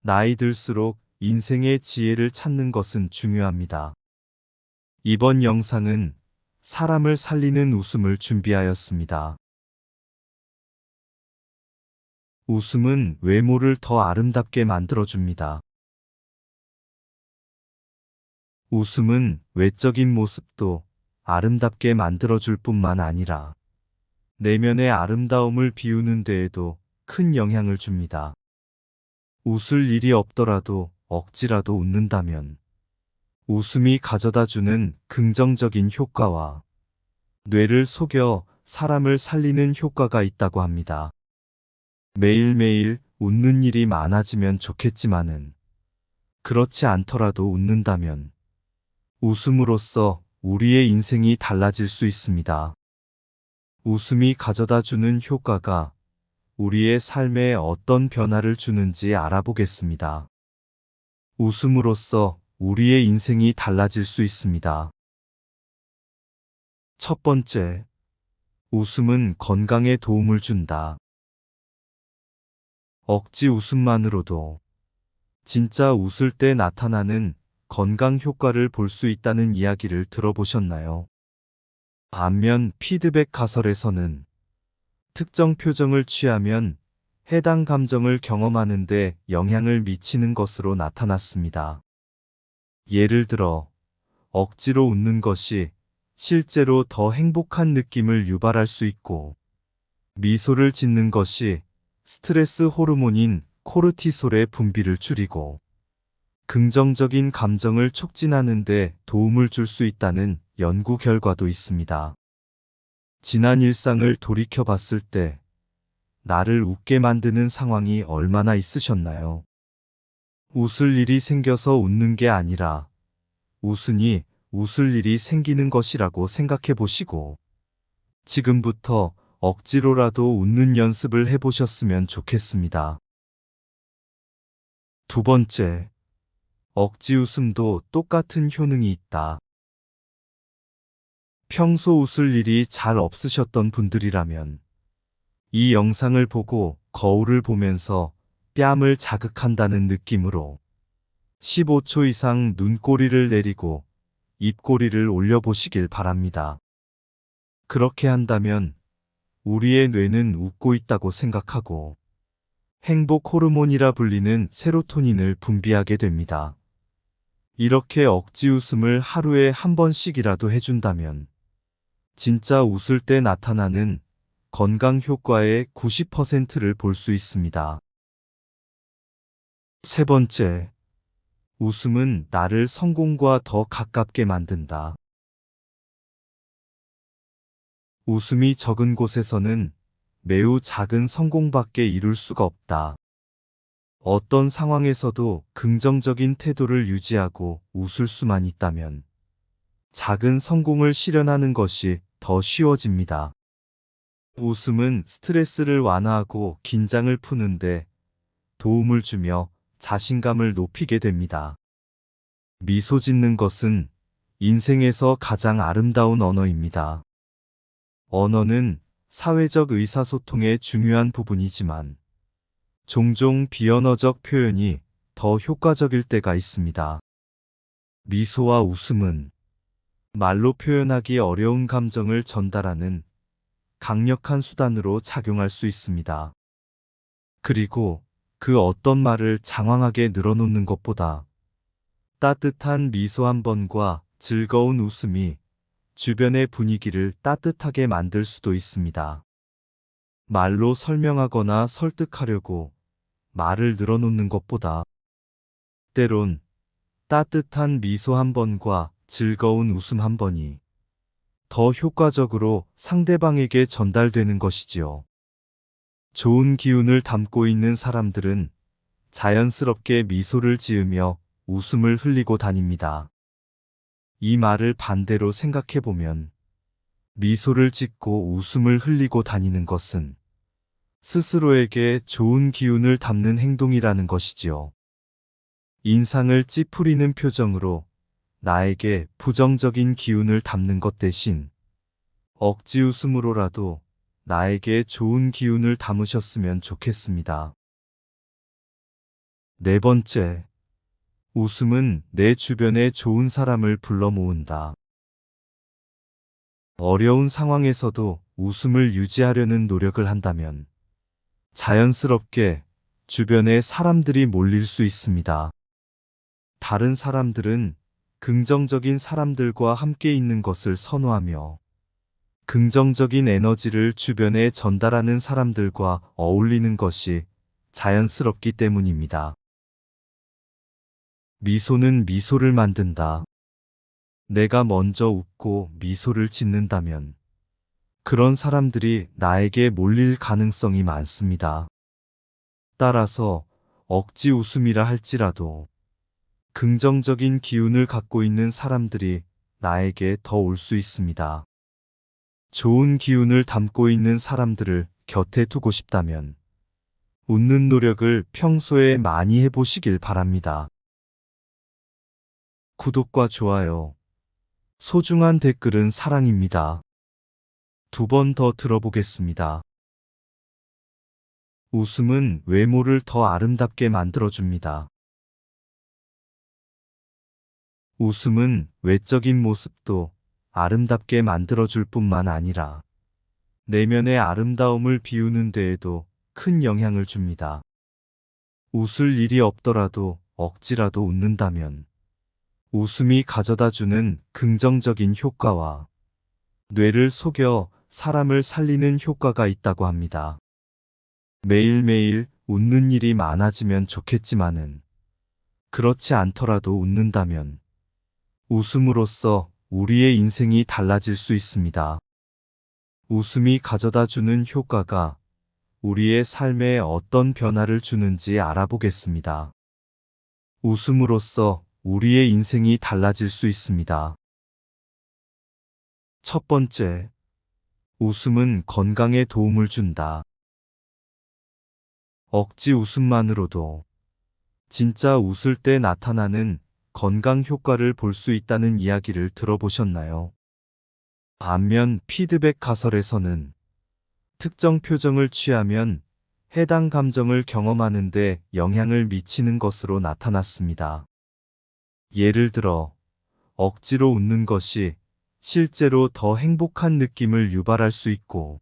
나이 들수록 인생의 지혜를 찾는 것은 중요합니다. 이번 영상은 사람을 살리는 웃음을 준비하였습니다. 웃음은 외모를 더 아름답게 만들어줍니다. 웃음은 외적인 모습도 아름답게 만들어줄 뿐만 아니라 내면의 아름다움을 비우는 데에도 큰 영향을 줍니다. 웃을 일이 없더라도 억지라도 웃는다면 웃음이 가져다 주는 긍정적인 효과와 뇌를 속여 사람을 살리는 효과가 있다고 합니다. 매일매일 웃는 일이 많아지면 좋겠지만은 그렇지 않더라도 웃는다면 웃음으로써 우리의 인생이 달라질 수 있습니다. 웃음이 가져다 주는 효과가 우리의 삶에 어떤 변화를 주는지 알아보겠습니다. 웃음으로써 우리의 인생이 달라질 수 있습니다. 첫 번째, 웃음은 건강에 도움을 준다. 억지 웃음만으로도 진짜 웃을 때 나타나는 건강 효과를 볼 수 있다는 이야기를 들어보셨나요? 반면 피드백 가설에서는 특정 표정을 취하면 해당 감정을 경험하는데 영향을 미치는 것으로 나타났습니다. 예를 들어, 억지로 웃는 것이 실제로 더 행복한 느낌을 유발할 수 있고, 미소를 짓는 것이 스트레스 호르몬인 코르티솔의 분비를 줄이고, 긍정적인 감정을 촉진하는데 도움을 줄 수 있다는 연구 결과도 있습니다. 지난 일상을 돌이켜 봤을 때 나를 웃게 만드는 상황이 얼마나 있으셨나요? 웃을 일이 생겨서 웃는 게 아니라 웃으니 웃을 일이 생기는 것이라고 생각해 보시고 지금부터 억지로라도 웃는 연습을 해 보셨으면 좋겠습니다. 두 번째, 억지 웃음도 똑같은 효능이 있다. 평소 웃을 일이 잘 없으셨던 분들이라면 이 영상을 보고 거울을 보면서 뺨을 자극한다는 느낌으로 15초 이상 눈꼬리를 내리고 입꼬리를 올려보시길 바랍니다. 그렇게 한다면 우리의 뇌는 웃고 있다고 생각하고 행복 호르몬이라 불리는 세로토닌을 분비하게 됩니다. 이렇게 억지 웃음을 하루에 한 번씩이라도 해준다면 진짜 웃을 때 나타나는 건강 효과의 90%를 볼 수 있습니다. 세 번째, 웃음은 나를 성공과 더 가깝게 만든다. 웃음이 적은 곳에서는 매우 작은 성공밖에 이룰 수가 없다. 어떤 상황에서도 긍정적인 태도를 유지하고 웃을 수만 있다면 작은 성공을 실현하는 것이 더 쉬워집니다. 웃음은 스트레스를 완화하고 긴장을 푸는데 도움을 주며 자신감을 높이게 됩니다. 미소 짓는 것은 인생에서 가장 아름다운 언어입니다. 언어는 사회적 의사소통의 중요한 부분이지만 종종 비언어적 표현이 더 효과적일 때가 있습니다. 미소와 웃음은 말로 표현하기 어려운 감정을 전달하는 강력한 수단으로 작용할 수 있습니다. 그리고 그 어떤 말을 장황하게 늘어놓는 것보다 따뜻한 미소 한 번과 즐거운 웃음이 주변의 분위기를 따뜻하게 만들 수도 있습니다. 말로 설명하거나 설득하려고 말을 늘어놓는 것보다 때론 따뜻한 미소 한 번과 즐거운 웃음 한 번이 더 효과적으로 상대방에게 전달되는 것이지요. 좋은 기운을 담고 있는 사람들은 자연스럽게 미소를 지으며 웃음을 흘리고 다닙니다. 이 말을 반대로 생각해 보면 미소를 짓고 웃음을 흘리고 다니는 것은 스스로에게 좋은 기운을 담는 행동이라는 것이지요. 인상을 찌푸리는 표정으로 나에게 부정적인 기운을 담는 것 대신 억지 웃음으로라도 나에게 좋은 기운을 담으셨으면 좋겠습니다. 네 번째, 웃음은 내 주변에 좋은 사람을 불러 모은다. 어려운 상황에서도 웃음을 유지하려는 노력을 한다면 자연스럽게 주변에 사람들이 몰릴 수 있습니다. 다른 사람들은 긍정적인 사람들과 함께 있는 것을 선호하며 긍정적인 에너지를 주변에 전달하는 사람들과 어울리는 것이 자연스럽기 때문입니다. 미소는 미소를 만든다. 내가 먼저 웃고 미소를 짓는다면 그런 사람들이 나에게 몰릴 가능성이 많습니다. 따라서 억지 웃음이라 할지라도 긍정적인 기운을 갖고 있는 사람들이 나에게 더 올 수 있습니다. 좋은 기운을 담고 있는 사람들을 곁에 두고 싶다면 웃는 노력을 평소에 많이 해보시길 바랍니다. 구독과 좋아요, 소중한 댓글은 사랑입니다. 두 번 더 들어보겠습니다. 웃음은 외모를 더 아름답게 만들어줍니다. 웃음은 외적인 모습도 아름답게 만들어줄 뿐만 아니라 내면의 아름다움을 비우는 데에도 큰 영향을 줍니다. 웃을 일이 없더라도 억지라도 웃는다면 웃음이 가져다 주는 긍정적인 효과와 뇌를 속여 사람을 살리는 효과가 있다고 합니다. 매일매일 웃는 일이 많아지면 좋겠지만은 그렇지 않더라도 웃는다면 웃음으로써 우리의 인생이 달라질 수 있습니다. 웃음이 가져다 주는 효과가 우리의 삶에 어떤 변화를 주는지 알아보겠습니다. 웃음으로써 우리의 인생이 달라질 수 있습니다. 첫 번째, 웃음은 건강에 도움을 준다. 억지 웃음만으로도 진짜 웃을 때 나타나는 건강 효과를 볼 수 있다는 이야기를 들어보셨나요? 반면 피드백 가설에서는 특정 표정을 취하면 해당 감정을 경험하는데 영향을 미치는 것으로 나타났습니다. 예를 들어, 억지로 웃는 것이 실제로 더 행복한 느낌을 유발할 수 있고,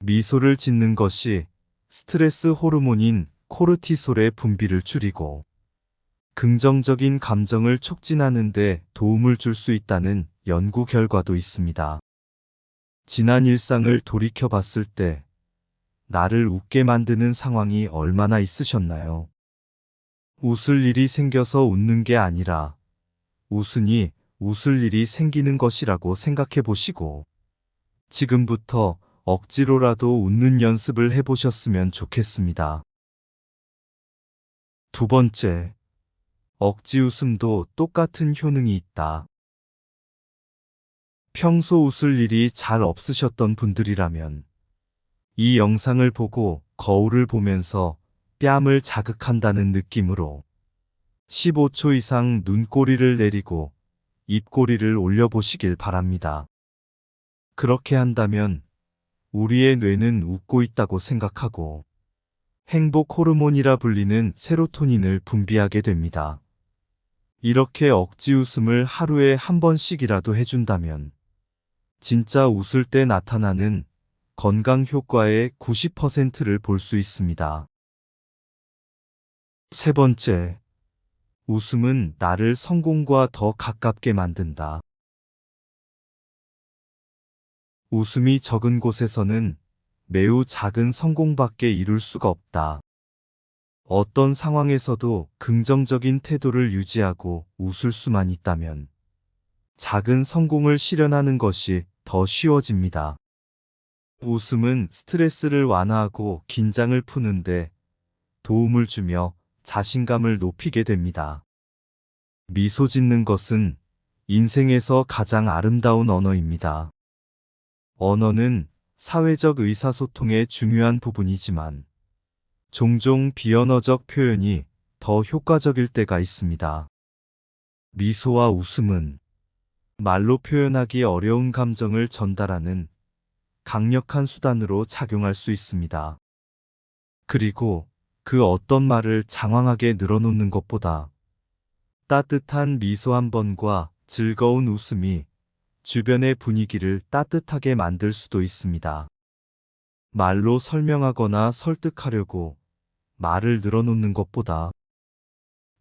미소를 짓는 것이 스트레스 호르몬인 코르티솔의 분비를 줄이고, 긍정적인 감정을 촉진하는 데 도움을 줄 수 있다는 연구 결과도 있습니다. 지난 일상을 돌이켜 봤을 때, 나를 웃게 만드는 상황이 얼마나 있으셨나요? 웃을 일이 생겨서 웃는 게 아니라 웃으니 웃을 일이 생기는 것이라고 생각해 보시고 지금부터 억지로라도 웃는 연습을 해 보셨으면 좋겠습니다. 두 번째, 억지 웃음도 똑같은 효능이 있다. 평소 웃을 일이 잘 없으셨던 분들이라면 이 영상을 보고 거울을 보면서 뺨을 자극한다는 느낌으로 15초 이상 눈꼬리를 내리고 입꼬리를 올려보시길 바랍니다. 그렇게 한다면 우리의 뇌는 웃고 있다고 생각하고 행복 호르몬이라 불리는 세로토닌을 분비하게 됩니다. 이렇게 억지 웃음을 하루에 한 번씩이라도 해준다면 진짜 웃을 때 나타나는 건강 효과의 90%를 볼 수 있습니다. 세 번째, 웃음은 나를 성공과 더 가깝게 만든다. 웃음이 적은 곳에서는 매우 작은 성공밖에 이룰 수가 없다. 어떤 상황에서도 긍정적인 태도를 유지하고 웃을 수만 있다면 작은 성공을 실현하는 것이 더 쉬워집니다. 웃음은 스트레스를 완화하고 긴장을 푸는데 도움을 주며 자신감을 높이게 됩니다. 미소 짓는 것은 인생에서 가장 아름다운 언어입니다. 언어는 사회적 의사소통의 중요한 부분이지만 종종 비언어적 표현이 더 효과적일 때가 있습니다. 미소와 웃음은 말로 표현하기 어려운 감정을 전달하는 강력한 수단으로 작용할 수 있습니다. 그리고 그 어떤 말을 장황하게 늘어놓는 것보다 따뜻한 미소 한 번과 즐거운 웃음이 주변의 분위기를 따뜻하게 만들 수도 있습니다. 말로 설명하거나 설득하려고 말을 늘어놓는 것보다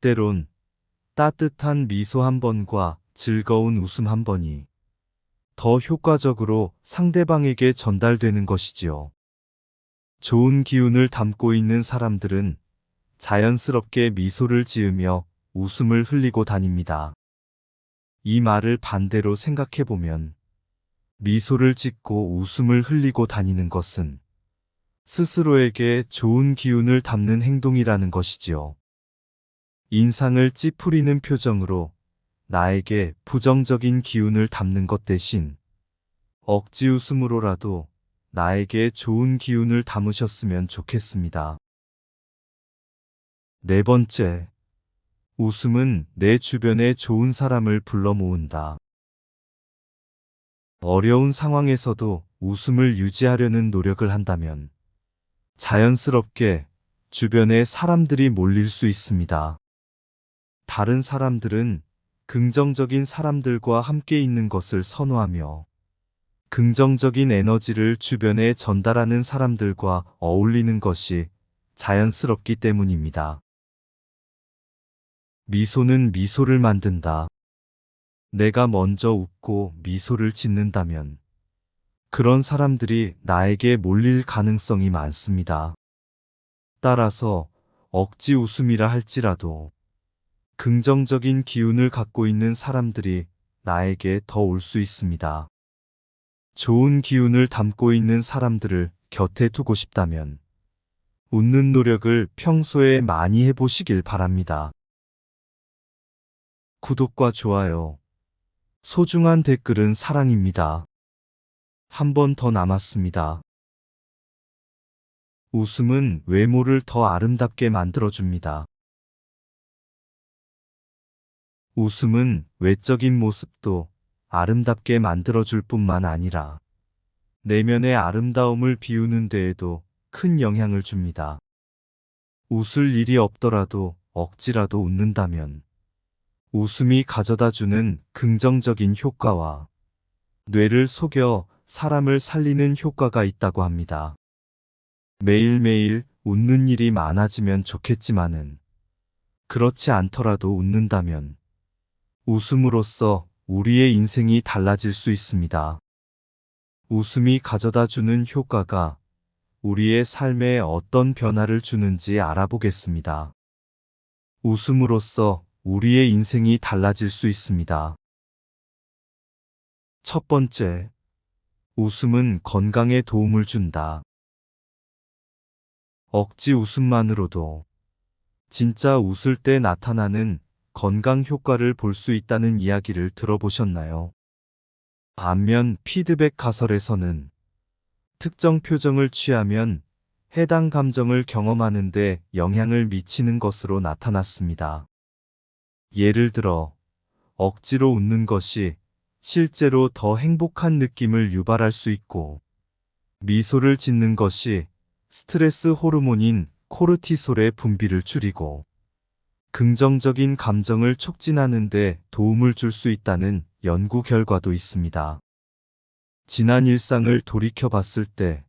때론 따뜻한 미소 한 번과 즐거운 웃음 한 번이 더 효과적으로 상대방에게 전달되는 것이지요. 좋은 기운을 담고 있는 사람들은 자연스럽게 미소를 지으며 웃음을 흘리고 다닙니다. 이 말을 반대로 생각해 보면 미소를 짓고 웃음을 흘리고 다니는 것은 스스로에게 좋은 기운을 담는 행동이라는 것이지요. 인상을 찌푸리는 표정으로 나에게 부정적인 기운을 담는 것 대신 억지 웃음으로라도 나에게 좋은 기운을 담으셨으면 좋겠습니다. 네 번째, 웃음은 내 주변에 좋은 사람을 불러 모은다. 어려운 상황에서도 웃음을 유지하려는 노력을 한다면 자연스럽게 주변에 사람들이 몰릴 수 있습니다. 다른 사람들은 긍정적인 사람들과 함께 있는 것을 선호하며 긍정적인 에너지를 주변에 전달하는 사람들과 어울리는 것이 자연스럽기 때문입니다. 미소는 미소를 만든다. 내가 먼저 웃고 미소를 짓는다면 그런 사람들이 나에게 몰릴 가능성이 많습니다. 따라서 억지 웃음이라 할지라도 긍정적인 기운을 갖고 있는 사람들이 나에게 더 올 수 있습니다. 좋은 기운을 담고 있는 사람들을 곁에 두고 싶다면 웃는 노력을 평소에 많이 해보시길 바랍니다. 구독과 좋아요, 소중한 댓글은 사랑입니다. 한 번 더 남았습니다. 웃음은 외모를 더 아름답게 만들어줍니다. 웃음은 외적인 모습도 아름답게 만들어줄 뿐만 아니라 내면의 아름다움을 비우는 데에도 큰 영향을 줍니다. 웃을 일이 없더라도 억지라도 웃는다면 웃음이 가져다 주는 긍정적인 효과와 뇌를 속여 사람을 살리는 효과가 있다고 합니다. 매일매일 웃는 일이 많아지면 좋겠지만은 그렇지 않더라도 웃는다면 웃음으로써 우리의 인생이 달라질 수 있습니다. 웃음이 가져다 주는 효과가 우리의 삶에 어떤 변화를 주는지 알아보겠습니다. 웃음으로써 우리의 인생이 달라질 수 있습니다. 첫 번째, 웃음은 건강에 도움을 준다. 억지 웃음만으로도 진짜 웃을 때 나타나는 건강 효과를 볼 수 있다는 이야기를 들어보셨나요? 반면 피드백 가설에서는 특정 표정을 취하면 해당 감정을 경험하는데 영향을 미치는 것으로 나타났습니다. 예를 들어, 억지로 웃는 것이 실제로 더 행복한 느낌을 유발할 수 있고, 미소를 짓는 것이 스트레스 호르몬인 코르티솔의 분비를 줄이고, 긍정적인 감정을 촉진하는 데 도움을 줄 수 있다는 연구 결과도 있습니다. 지난 일상을 돌이켜 봤을 때,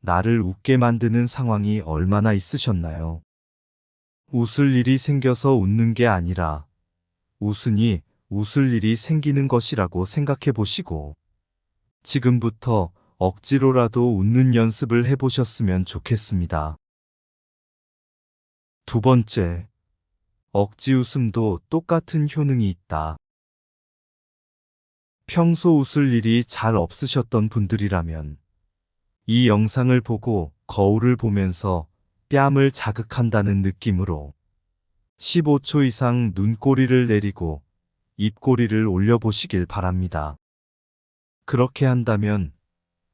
나를 웃게 만드는 상황이 얼마나 있으셨나요? 웃을 일이 생겨서 웃는 게 아니라 웃으니 웃을 일이 생기는 것이라고 생각해 보시고 지금부터 억지로라도 웃는 연습을 해 보셨으면 좋겠습니다. 두 번째, 억지 웃음도 똑같은 효능이 있다. 평소 웃을 일이 잘 없으셨던 분들이라면 이 영상을 보고 거울을 보면서 뺨을 자극한다는 느낌으로 15초 이상 눈꼬리를 내리고 입꼬리를 올려보시길 바랍니다. 그렇게 한다면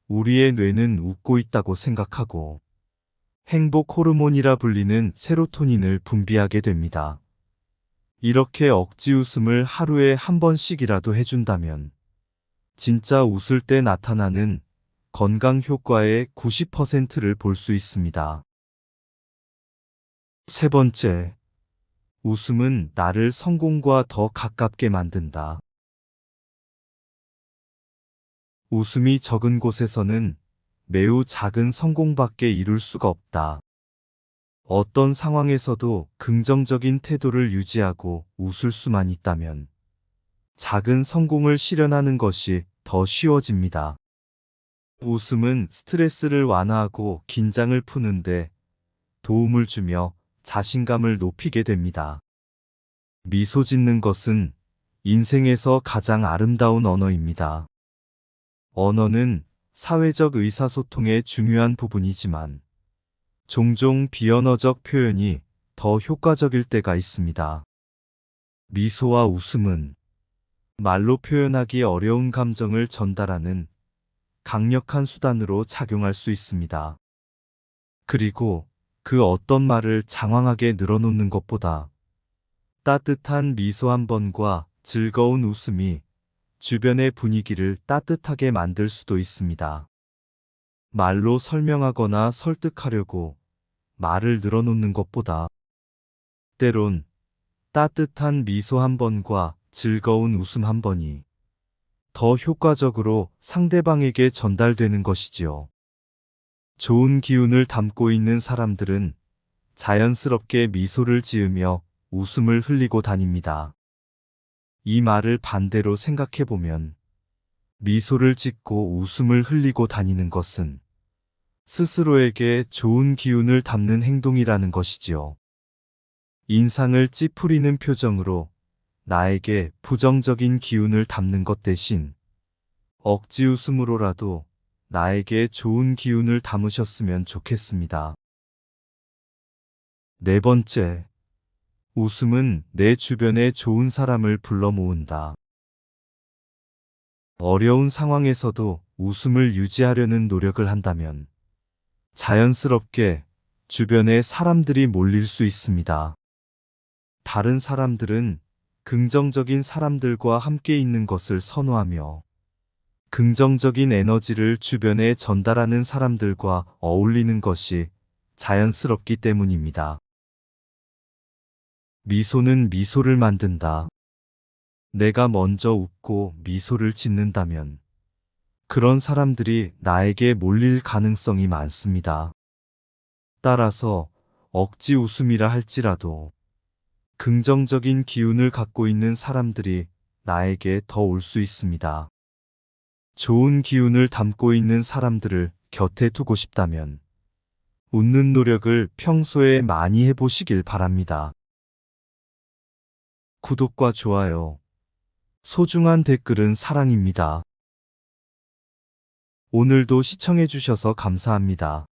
우리의 뇌는 웃고 있다고 생각하고 행복 호르몬이라 불리는 세로토닌을 분비하게 됩니다. 이렇게 억지 웃음을 하루에 한 번씩이라도 해준다면 진짜 웃을 때 나타나는 건강 효과의 90%를 볼 수 있습니다. 세 번째, 웃음은 나를 성공과 더 가깝게 만든다. 웃음이 적은 곳에서는 매우 작은 성공밖에 이룰 수가 없다. 어떤 상황에서도 긍정적인 태도를 유지하고 웃을 수만 있다면 작은 성공을 실현하는 것이 더 쉬워집니다. 웃음은 스트레스를 완화하고 긴장을 푸는데 도움을 주며 자신감을 높이게 됩니다. 미소 짓는 것은 인생에서 가장 아름다운 언어입니다. 언어는 사회적 의사소통의 중요한 부분이지만 종종 비언어적 표현이 더 효과적일 때가 있습니다. 미소와 웃음은 말로 표현하기 어려운 감정을 전달하는 강력한 수단으로 작용할 수 있습니다. 그리고 그 어떤 말을 장황하게 늘어놓는 것보다 따뜻한 미소 한 번과 즐거운 웃음이 주변의 분위기를 따뜻하게 만들 수도 있습니다. 말로 설명하거나 설득하려고 말을 늘어놓는 것보다 때론 따뜻한 미소 한 번과 즐거운 웃음 한 번이 더 효과적으로 상대방에게 전달되는 것이지요. 좋은 기운을 담고 있는 사람들은 자연스럽게 미소를 지으며 웃음을 흘리고 다닙니다. 이 말을 반대로 생각해 보면 미소를 짓고 웃음을 흘리고 다니는 것은 스스로에게 좋은 기운을 담는 행동이라는 것이지요. 인상을 찌푸리는 표정으로 나에게 부정적인 기운을 담는 것 대신 억지 웃음으로라도 나에게 좋은 기운을 담으셨으면 좋겠습니다. 네 번째, 웃음은 내 주변에 좋은 사람을 불러 모은다. 어려운 상황에서도 웃음을 유지하려는 노력을 한다면 자연스럽게 주변에 사람들이 몰릴 수 있습니다. 다른 사람들은 긍정적인 사람들과 함께 있는 것을 선호하며 긍정적인 에너지를 주변에 전달하는 사람들과 어울리는 것이 자연스럽기 때문입니다. 미소는 미소를 만든다. 내가 먼저 웃고 미소를 짓는다면 그런 사람들이 나에게 몰릴 가능성이 많습니다. 따라서 억지 웃음이라 할지라도 긍정적인 기운을 갖고 있는 사람들이 나에게 더 올 수 있습니다. 좋은 기운을 담고 있는 사람들을 곁에 두고 싶다면 웃는 노력을 평소에 많이 해보시길 바랍니다. 구독과 좋아요, 소중한 댓글은 사랑입니다. 오늘도 시청해주셔서 감사합니다.